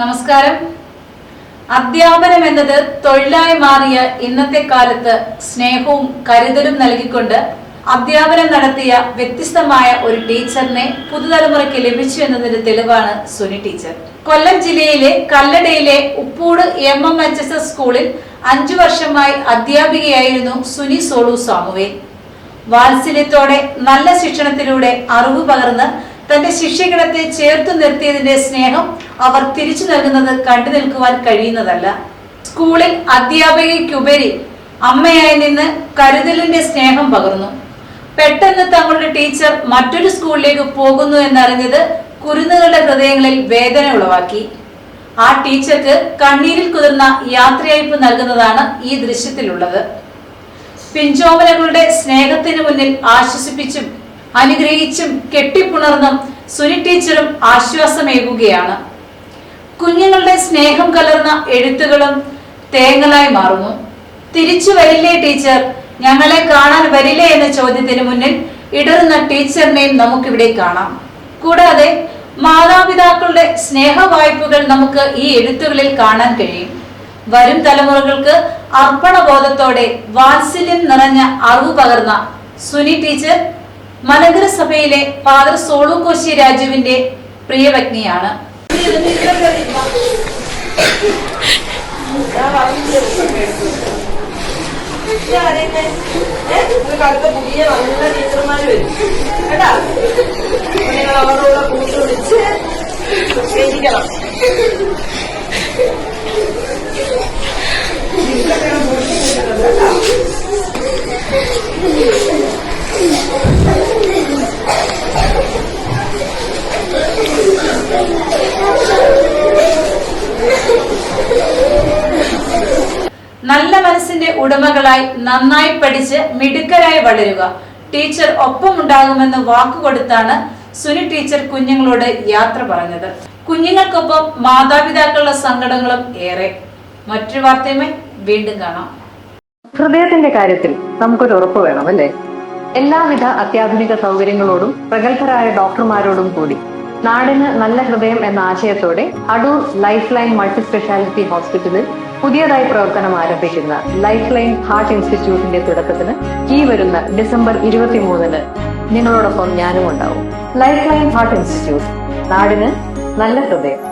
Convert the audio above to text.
നമസ്കാരം. അധ്യാപനം എന്നത് തൊഴിലായി മാറിയ ഇന്നത്തെ കാലത്ത് സ്നേഹവും കരുതലും നൽകിക്കൊണ്ട് അധ്യാപനം നടത്തിയ വ്യത്യസ്തമായ ഒരു ടീച്ചറിനെ പുതുതലമുറയ്ക്ക് ലഭിച്ചു എന്നതിന്റെ തെളിവാണ് സുനി ടീച്ചർ. കൊല്ലം ജില്ലയിലെ കല്ലടയിലെ Uppoodu M M H S S സ്കൂളിൽ അഞ്ചു വർഷമായി അധ്യാപികയായിരുന്നു സുനി സോളു സാമുവേൽ വാത്സല്യത്തോടെ നല്ല ശിക്ഷണത്തിലൂടെ അറിവ് പകർന്ന് തന്റെ ശിഷ്യഗണത്തെ ചേർത്ത് നിർത്തിയതിന്റെ സ്നേഹം അവർ തിരിച്ചു നൽകുന്നത് കണ്ടു നിൽക്കുവാൻ കഴിയുന്നതല്ല. സ്കൂളിൽ അധ്യാപികയ്ക്കുപരി അമ്മയായി നിന്ന് കരുതലിന്റെ സ്നേഹം പകർന്നു. പെട്ടെന്ന് തങ്ങളുടെ ടീച്ചർ മറ്റൊരു സ്കൂളിലേക്ക് പോകുന്നു എന്നറിഞ്ഞത് കുരുന്നുകളുടെ ഹൃദയങ്ങളിൽ വേദന ഉളവാക്കി. ആ ടീച്ചർക്ക് കണ്ണീരിൽ കുതിർന്ന യാത്രയയപ്പ് നൽകുന്നതാണ് ഈ ദൃശ്യത്തിലുള്ളത്. പിഞ്ചോമനകളുടെ സ്നേഹത്തിന് മുന്നിൽ ആശ്വസിപ്പിച്ചും അനുഗ്രഹിച്ചും കെട്ടിപ്പുണർന്നും സുനി ടീച്ചറും ആശ്വാസമേകുകയാണ്. കുഞ്ഞുങ്ങളുടെ സ്നേഹം കലർന്ന എഴുത്തുകളും തേങ്ങലായി മാറുന്നു. തിരിച്ചു വരില്ലേ ടീച്ചർ? ഞങ്ങളെ കാണാൻ വരില്ലേ? എന്ന ചോദ്യത്തിന് മുന്നിൽ ഇടറുന്ന ടീച്ചറിനെയും നമുക്കിവിടെ കാണാം. കൂടാതെ മാതാപിതാക്കളുടെ സ്നേഹ വായ്പകൾ നമുക്ക് ഈ എഴുത്തുകളിൽ കാണാൻ കഴിയും. വരും തലമുറകൾക്ക് അർപ്പണബോധത്തോടെ വാത്സല്യം നിറഞ്ഞ അറിവ് പകർന്ന സുനി ടീച്ചർ മലങ്കര ഫാദർ സോളു കോശി രാജുവിന്റെ പ്രിയപത്നിയാണ് ടീച്ചർമാര് വരും കേട്ടാ അവരോട് നിങ്ങൾ അവരുടെ കൂടെ കൂട്ട് ഉടമകളായി നന്നായി പഠിച്ച് മിടുക്കരായി വളരുക. ടീച്ചർ ഒപ്പം ഒപ്പമുണ്ടാകുമെന്ന് വാക്കുകൊടുത്താണ് സുനി ടീച്ചർ കുഞ്ഞുങ്ങളോട് യാത്ര പറഞ്ഞത്. കുഞ്ഞുങ്ങൾക്കൊപ്പം മാതാപിതാക്കളുടെ സങ്കടങ്ങളും ഏറെ. മറ്റൊരു വാർത്തയുമായി വീണ്ടും കാണാം. ഹൃദയത്തിന്റെ കാര്യത്തിൽ നമുക്കൊരു ഉറപ്പ് വേണം അല്ലേ? എല്ലാവിധ അത്യാധുനിക സൗകര്യങ്ങളോടും പ്രഗത്ഭരായ ഡോക്ടർമാരോടും കൂടി നാടിന് നല്ല ഹൃദയം എന്ന ആശയത്തോടെ Adoor life line multi speciality ഹോസ്പിറ്റലിൽ പുതിയതായി പ്രവർത്തനം ആരംഭിക്കുന്ന ലൈഫ് ലൈൻ ഹാർട്ട് ഇൻസ്റ്റിറ്റ്യൂട്ടിന്റെ തുടക്കത്തിന് ഈ വരുന്ന ഡിസംബർ ഇരുപത്തിമൂന്നിന് നിങ്ങളോടൊപ്പം ഞാനും ഉണ്ടാവും ലൈഫ് ലൈൻ ഹാർട്ട് ഇൻസ്റ്റിറ്റ്യൂട്ട് നാടിന് നല്ല ഹൃദയം.